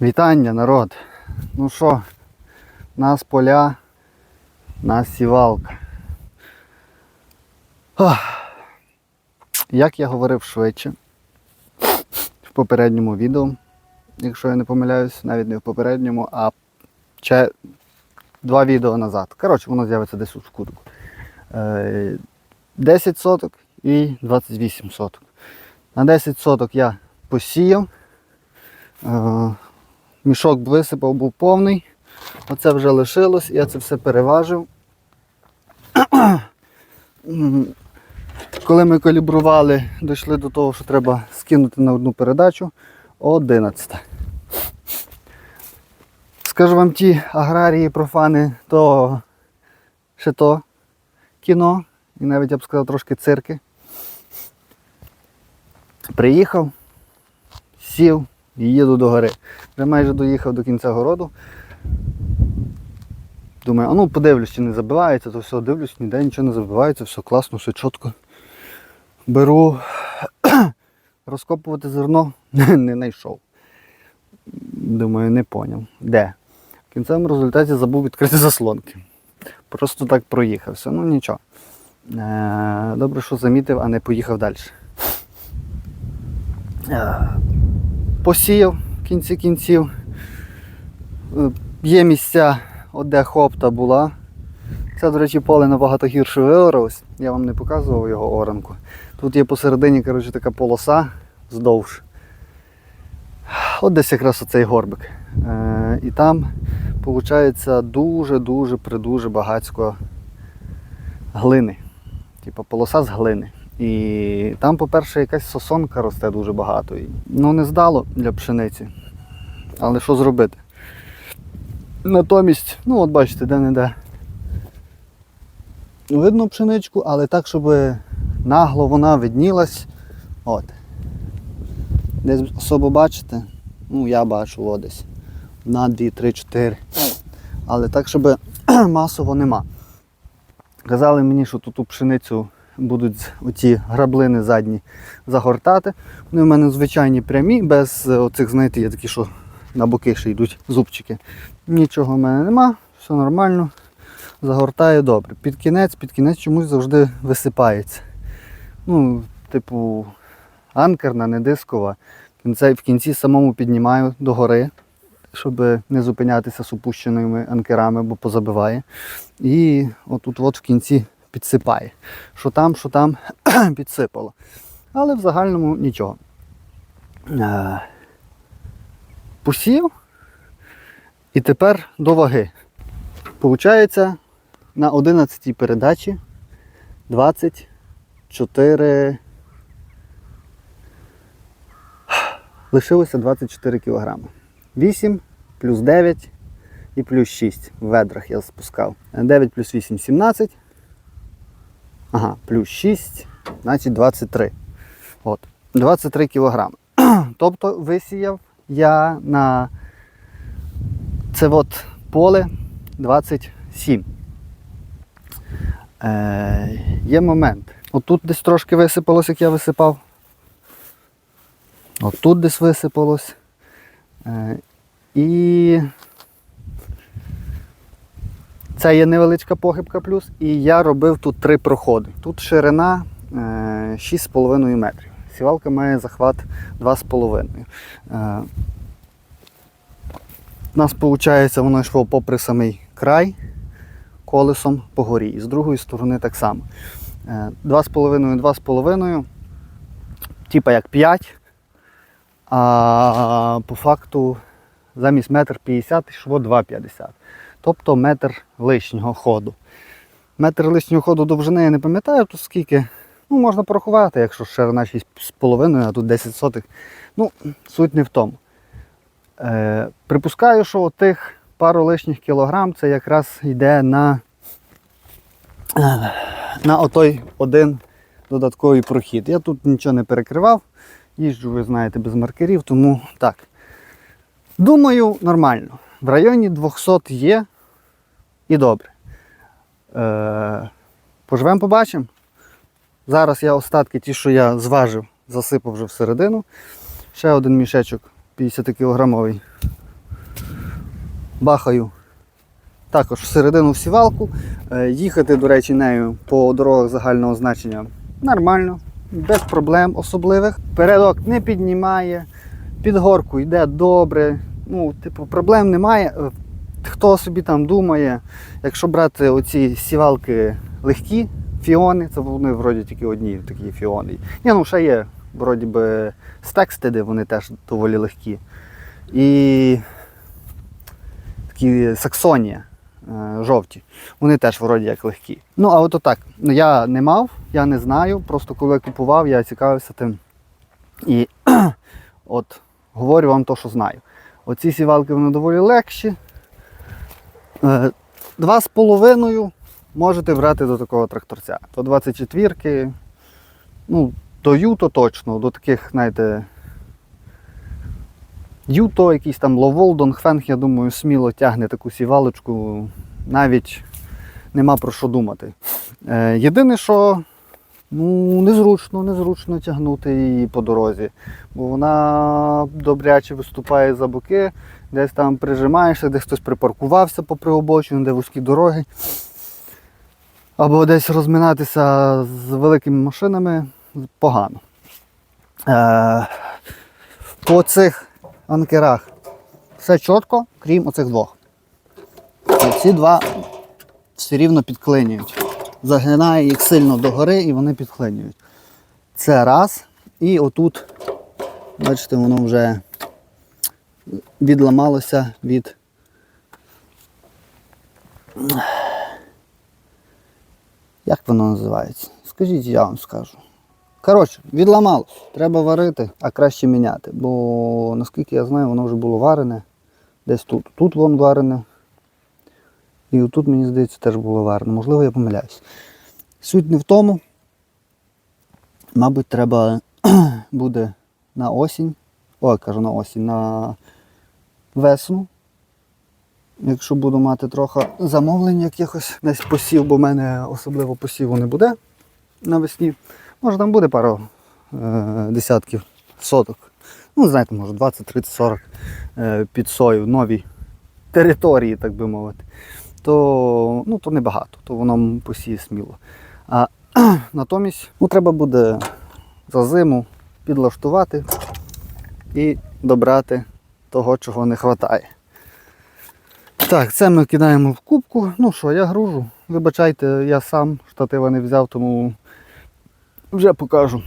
Вітання, народ. Ну що, нас поля, нас сівалка. Ох. Як я говорив швидше в попередньому відео, якщо я не помиляюсь, навіть не в попередньому, а ще два відео назад. Коротше, воно з'явиться десь у скутку. Е, 10 соток і 28 соток. На 10 соток я посіяв. Мішок висипав, був повний. Оце вже лишилось, я це все переважив. Коли ми калібрували, дійшли до того, що треба скинути на одну передачу 11. Скажу вам, ті аграрії, профани, то ще то кіно, і навіть я б сказав трошки цирки. Приїхав, сів їду до гори. Вже майже доїхав до кінця городу. Думаю, а ну подивлюсь, чи не забивається, то все, дивлюсь, ніде нічого не забивається, все класно, все чітко. Беру розкопувати зерно, не знайшов. Думаю, не поняв. Де? В кінцевому результаті забув відкрити заслонки. Просто так проїхався. Ну нічого. Е, Добре, що замітив, а не поїхав далі. Посіяв в кінці кінців. Е, Є місця, де хопта була. Це, до речі, поле набагато гірше виоралось. Я вам не показував його оранку. Тут є посередині коротше, така полоса вздовж. От десь якраз оцей горбик. Е, і там, виходить, дуже-дуже придуже багатсько глини. Типа полоса з глини. І там, по-перше, якась сосонка росте дуже багато. Ну, не здало для пшениці. Але що зробити? Натомість, ну от бачите, де-не-де. Видно пшеничку, але так, щоб нагло вона виднілась. От. Десь особо бачите? Ну, я бачу о, десь. На 2, 3, 4. Але так, щоб масово нема. Казали мені, що тут у пшеницю будуть оці граблини задні загортати. Вони в мене звичайні прямі, без е, оцих, знаєте, є такі, що на боки ще йдуть зубчики. Нічого в мене нема, все нормально. Загортаю добре. Під кінець, під кінець чомусь завжди висипається. Ну, типу, анкерна, не дискова. В кінці, самому піднімаю догори, щоб не зупинятися з опущеними анкерами, бо позабиває. І отут от в кінці підсипає. Що там, що там підсипало. Але в загальному нічого. Е, Посів. І тепер до ваги. Получається на 11 передачі 24. Лишилося 24 кг. 8 плюс 9 і плюс 6 в ведрах я спускав. 9 плюс 8 17. Ага, плюс 6, значить 23. От, 23 кг. Тобто висіяв я на це от поле 27. Е, є момент. Отут десь трошки висипалось, як я висипав. Отут десь висипалось. Е, і це є невеличка похибка плюс. І я робив тут три проходи. Тут ширина е, 6,5 метрів. Сівалка має захват 2,5. Е, у нас виходить, воно йшло попри самий край колесом по горі. І з другої сторони так само. Е, 2,5, 2,5, типа як 5. А по факту замість метр 50 йшло 2,50. Тобто метр лишнього ходу. Метр лишнього ходу довжини я не пам'ятаю тут скільки. Ну, можна порахувати, якщо ширина 6,5, а тут 10 сотих. Ну, суть не в тому. Е, припускаю, що тих пару лишніх кілограм це якраз йде на, е, на отой один додатковий прохід. Я тут нічого не перекривав, їжджу, ви знаєте, без маркерів, тому так. Думаю, нормально. В районі 200 є і добре. Е, поживемо, побачимо. Зараз я остатки, ті, що я зважив, засипав вже всередину. Ще один мішечок 50 кілограмовий бахаю також всередину в сівалку. Е, Їхати, до речі, нею по дорогах загального значення нормально, без проблем особливих. Передок не піднімає, під горку йде добре. Ну, типу, проблем немає. Хто собі там думає, якщо брати оці сівалки легкі, фіони, це вони вроді тільки одні такі фіони. Ні, ну ще є, вроді би, стекстеди, вони теж доволі легкі. І такі Саксонія е, жовті. Вони теж вроді як легкі. Ну, а от отак. Ну, я не мав, я не знаю. Просто коли купував, я цікавився тим. І от говорю вам то, що знаю. Оці сівалки вони доволі легші. Е, Два з половиною можете брати до такого тракторця. До 24-ки, ну, до Юто точно, до таких, знаєте, Юто, якийсь там Ловолдон, Хвенг, я думаю, сміло тягне таку сівалочку, навіть нема про що думати. Е, єдине, що ну, незручно, незручно тягнути її по дорозі, бо вона добряче виступає за боки, десь там прижимаєшся, десь хтось припаркувався по приобочину, де вузькі дороги. Або десь розминатися з великими машинами погано. Е, по цих анкерах все чітко, крім оцих двох. Ці два все рівно підклинюють. Загинає їх сильно догори і вони підклинюють. Це раз. І отут, бачите, воно вже відламалося від. Як воно називається? Скажіть, я вам скажу. Коротше, відламалось. Треба варити, а краще міняти. Бо наскільки я знаю, воно вже було варене. Десь тут. Тут вон варене. І отут, мені здається, теж було варено. Можливо, я помиляюсь. Суть не в тому. Мабуть, треба буде на осінь. Ой, кажу на осінь, на весну. Якщо буду мати трохи замовлень якихось десь посів, бо в мене особливо посіву не буде навесні. Може там буде пару е, десятків соток. Ну, знаєте, може 20, 30, 40 е, під сою, нові території, так би мовити. То, ну, то небагато, то воно посіє сміло. А натомість ну, треба буде за зиму підлаштувати і добрати того, чого не вистачає. Так, це ми кидаємо в кубку. Ну що, я гружу. Вибачайте, я сам штатива не взяв, тому вже покажу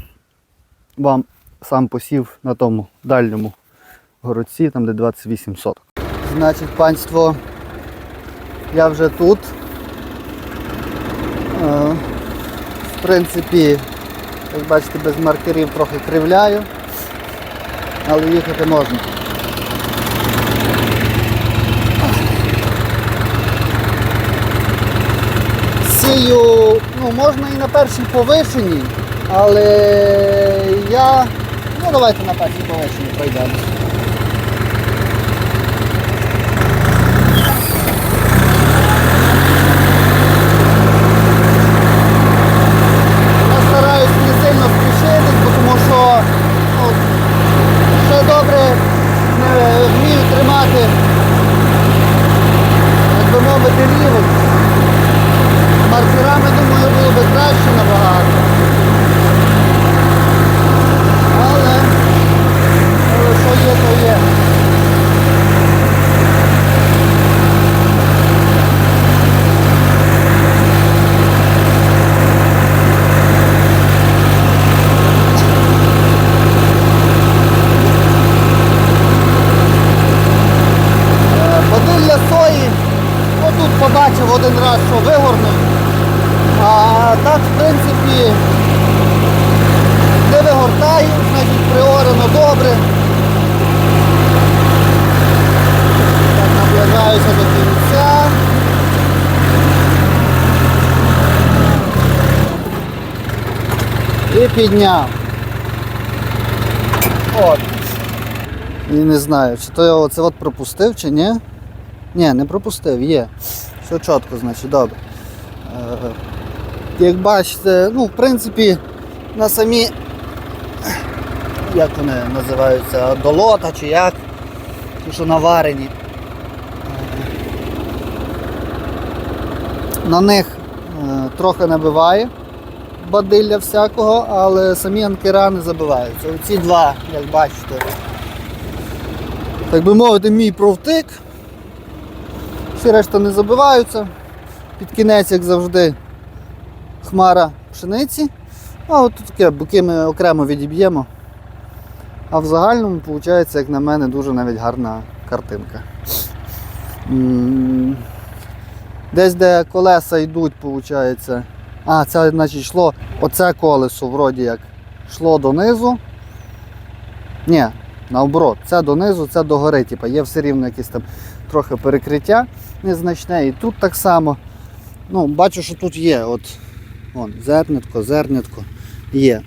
вам сам посів на тому дальньому городці, там де 28 соток. Значить, панство, я вже тут. Е, В принципі, як бачите, без маркерів трохи кривляю, але їхати можна. Сію, ну, можна і на першій повишеній, але я. Ну давайте на першій повишеній пройдемо. і підняв. От. І не знаю, чи то я оце от пропустив, чи ні. Ні, не пропустив, є. Все чітко, значить, добре. Е, як бачите, ну, в принципі, на самі, як вони називаються, долота чи як, ті, що наварені. Е, на них е, трохи набиває бадилля всякого, але самі анкера не забиваються. Оці два, як бачите, так би мовити, мій провтик. Всі решта не забиваються. Під кінець, як завжди, хмара пшениці. А от таке, боки ми окремо відіб'ємо. А в загальному, виходить, як на мене, дуже навіть гарна картинка. Десь де колеса йдуть, виходить. А, це значить йшло, оце колесо вроді як йшло донизу. Ні, наоборот, це донизу, це догори. Типу, є все рівно якесь там трохи перекриття незначне. І тут так само. Ну, бачу, що тут є. От, вон, зернятко, зернятко є.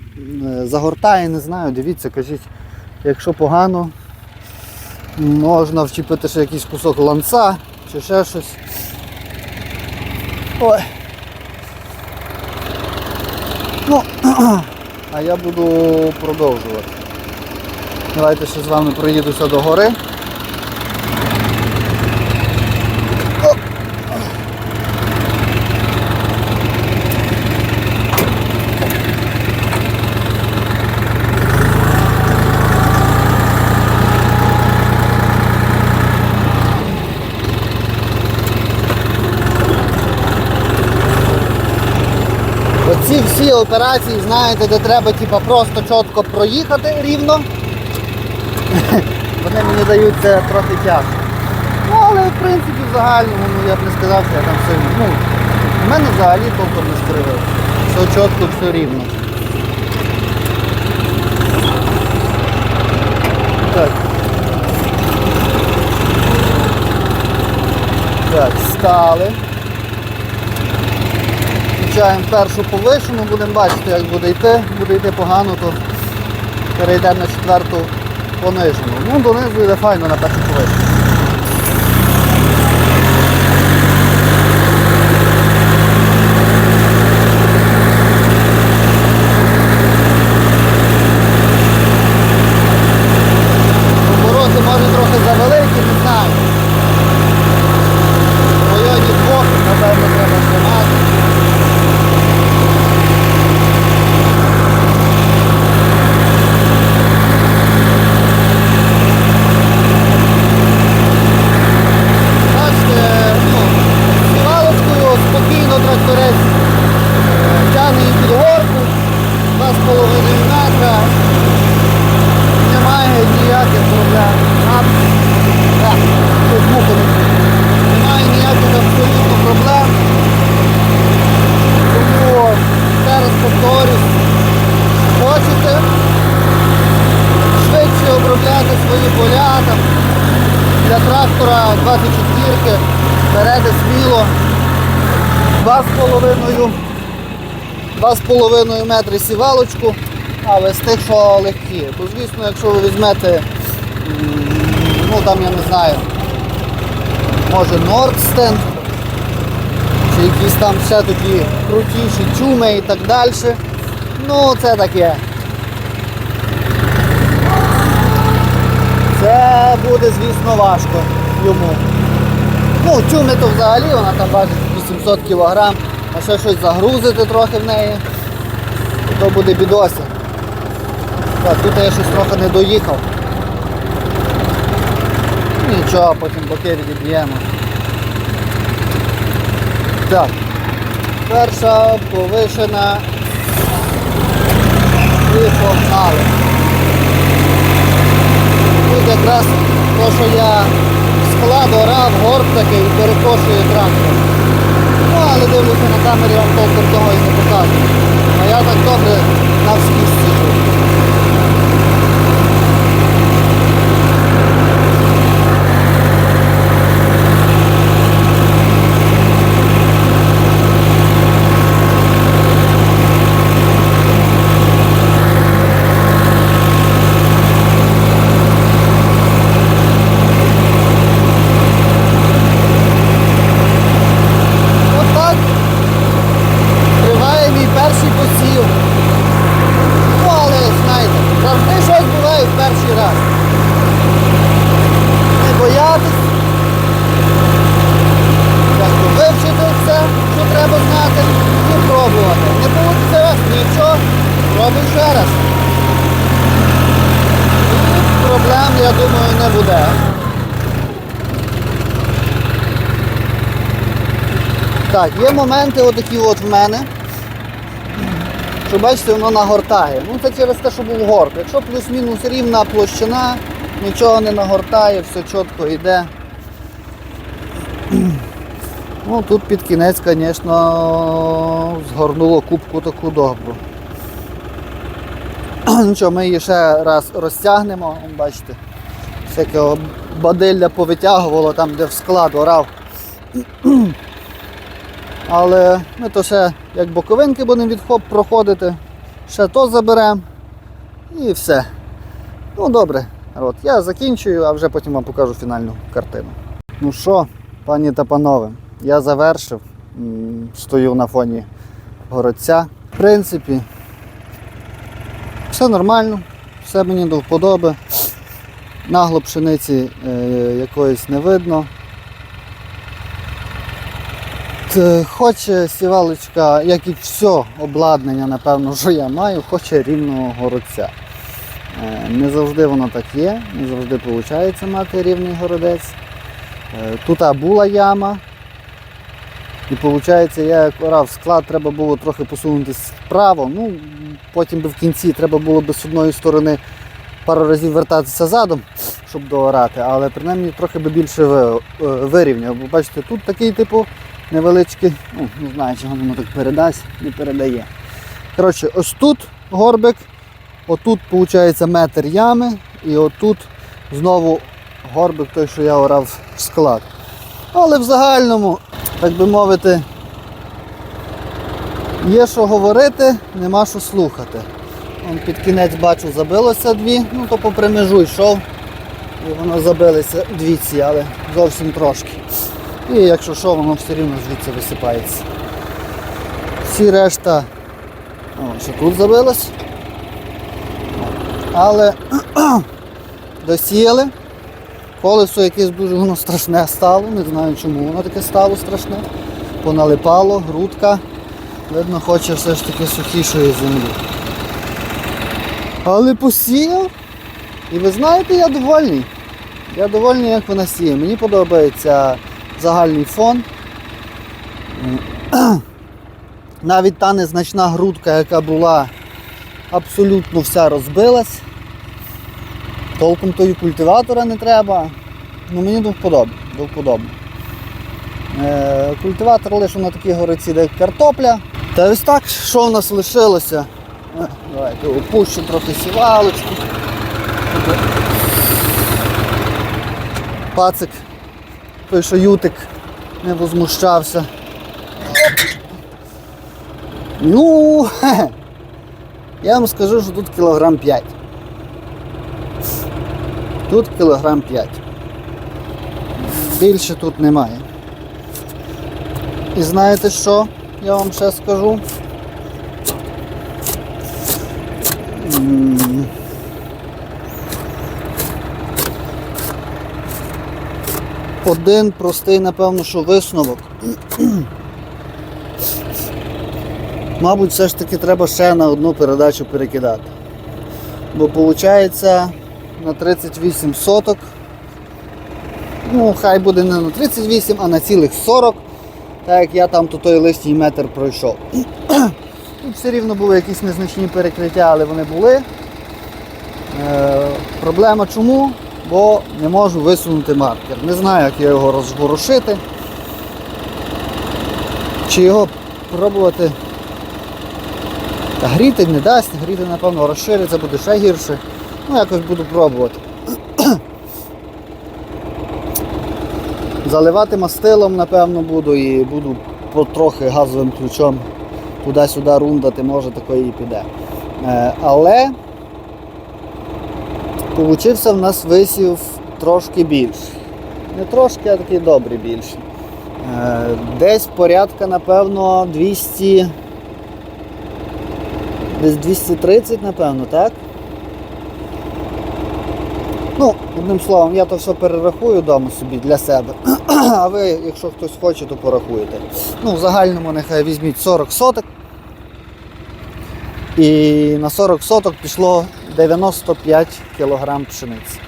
Е, Загортає, не знаю, дивіться, кажіть, якщо погано, можна вчепити ще якийсь кусок ланца чи ще щось. Ой. Ну, а я буду продовжувати. Давайте ще з вами проїдуся до гори. О! Оці всі операції, знаєте, де треба типа, просто чітко проїхати рівно. Вони мені даються трохи тяжко. Ну, але в принципі в загальному ну, я б не сказав, що я там сильно. Ну, у мене взагалі толком не скривив. Все чітко, все рівно. Так. Так, стали. Включаємо першу повишену, будемо бачити, як буде йти. Буде йти погано, то перейдемо на четверту понижену. Ну, донизу йде файно на першу повишену. Обороти може трохи завеликі, не знаю. В районі двох, напевно, треба тримати. Бачите, ну, сівалочкою спокійно тракторець е, тягне її під горку, 2,5 метра, немає ніяких проблем. А, так, тут муха не чує. Немає ніяких абсолютно проблем. Тому зараз повторюсь, хочете швидше обробляти свої поля там, для трактора 24 берете сміло 2,5 2,5 метри сівалочку, але з тих, що легкі. То звісно, якщо ви візьмете, ну там я не знаю, може Нордстен, чи якісь там ще такі крутіші чуми і так далі. Ну це таке. Це буде, звісно, важко йому. Ну, чуми то взагалі, вона там важить 800 кг, а ще щось загрузити трохи в неї, то буде бідося. Так, тут я щось трохи не доїхав. Нічого, потім боки відіб'ємо. Так. Перша повишена і погнали. Тут якраз то, що я склад орав, горб такий перекошує трактор. Але дивлюся на камері, вам толком того і не показую. А я так добре на всі Отак нічого, робимо ще раз. Проблем, я думаю, не буде. Так, є моменти отакі от в мене, що бачите, воно нагортає. Ну це через те, що був горб. Якщо плюс-мінус рівна площина, нічого не нагортає, все чітко йде. Ну тут під кінець, звісно, згорнуло кубку таку добру. Нічого, ми її ще раз розтягнемо, бачите, всяке бадилля повитягувало там, де в склад орав. Але ми то ще як боковинки будемо від хоп проходити, ще то заберемо і все. Ну добре, народ, я закінчую, а вже потім вам покажу фінальну картину. Ну що, пані та панове, я завершив. Стою на фоні городця. В принципі, все нормально, все мені до вподоби. Нагло пшениці е, якоїсь не видно. Хоче сівалочка, як і все обладнання, напевно, що я маю, хоче рівного городця. Е, Не завжди воно так є, не завжди виходить мати рівний городець. Е, Тут була яма. І виходить, я як орав склад, треба було трохи посунутися вправо. Ну, потім би в кінці треба було би з одної сторони пару разів вертатися задом, щоб доорати, але принаймні трохи би більше е, вирівняв. Бо бачите, тут такий типу невеличкий, ну, не знаю, чи воно так передасть, не передає. Коротше, ось тут горбик, отут виходить метр ями, і отут знову горбик той, що я орав в склад. Але в загальному, так би мовити, є що говорити, нема що слухати. Вон під кінець бачу, забилося дві, ну то попри межу йшов. І воно забилося дві ці, але зовсім трошки. І якщо що, воно все рівно звідси висипається. Всі решта, о, ще тут забилось. Але досіяли. Колесо якесь дуже воно страшне стало, не знаю чому воно таке стало страшне. Поналипало, грудка. Видно, хоче все ж таки сухішої землі. Але посіяв. І ви знаєте, я довольний. Я довольний, як вона сіє. Мені подобається загальний фон. Навіть та незначна грудка, яка була, абсолютно вся розбилась. Толком тої культиватора не треба. Ну мені до вподоби. До вподоби. Е, культиватор лише на такій гориці, де картопля. Та ось так, що в нас лишилося? Е, Давайте опущу трохи сівалочку. Пацик, той, що ютик, не возмущався. Ну, я вам скажу, що тут кілограм 5. Тут кілограм 5. Більше тут немає. І знаєте що? Я вам ще скажу. Один простий, напевно, що висновок. Мабуть, все ж таки треба ще на одну передачу перекидати. Бо виходить на 38 соток. Ну, хай буде не на 38, а на цілих 40. Так як я там то той лишній метр пройшов. Тут все рівно були якісь незначні перекриття, але вони були. Е, проблема чому? Бо не можу висунути маркер. Не знаю, як я його розворушити. Чи його пробувати та гріти не дасть, гріти, напевно, розшириться, буде ще гірше. Ну, якось буду пробувати. Заливати мастилом, напевно, буду і буду потрохи газовим ключом туди-сюди рундати, може такої і піде. Е, але получився в нас висів трошки більший. Не трошки, а такий добрий більший. Е, десь порядка, напевно, 200. Десь 230, напевно, так? Ну, одним словом, я то все перерахую вдома собі для себе. А ви, якщо хтось хоче, то порахуєте. Ну, в загальному нехай візьміть 40 соток. І на 40 соток пішло 95 кг пшениці.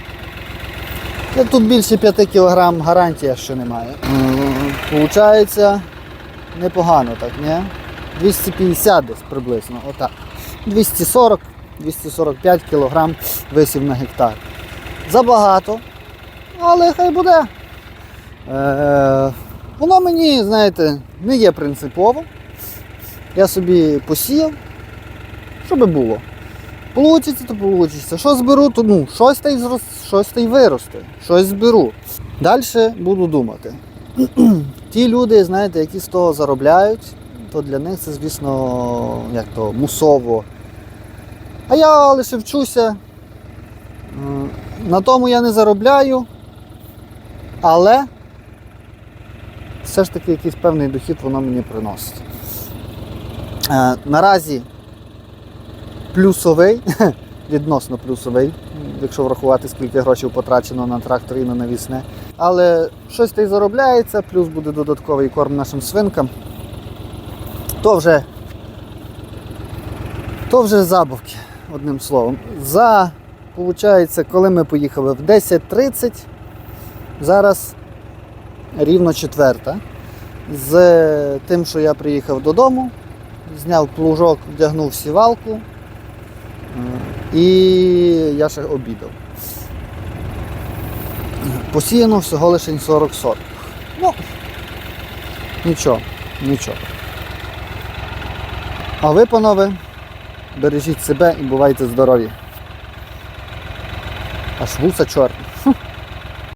Тут більше 5 кг гарантія, що немає. Получається непогано так, ні? 250 десь приблизно, отак. 240-245 кг висів на гектар. Забагато, але хай буде. Е, воно мені, знаєте, не є принципово. Я собі посіяв, щоб було. Получиться, то получиться. Що зберу, то ну, щось та й зрос, щось та й виросте, щось зберу. Далі буду думати. Ті люди, знаєте, які з того заробляють, то для них це, звісно, як то мусово. А я лише вчуся. На тому я не заробляю, але все ж таки якийсь певний дохід воно мені приносить. Е, наразі плюсовий, відносно плюсовий, якщо врахувати, скільки грошей потрачено на трактор і на навісне. Але щось та й заробляється, плюс буде додатковий корм нашим свинкам. То вже, то вже забавки, одним словом. За, виходить, коли ми поїхали в 10.30, зараз рівно четверта. З тим, що я приїхав додому, зняв плужок, вдягнув сівалку і я ще обідав. Посіяно всього лише 40 соток. Ну, нічого, нічого. А ви, панове, бережіть себе і бувайте здорові. Аж вуса чорні.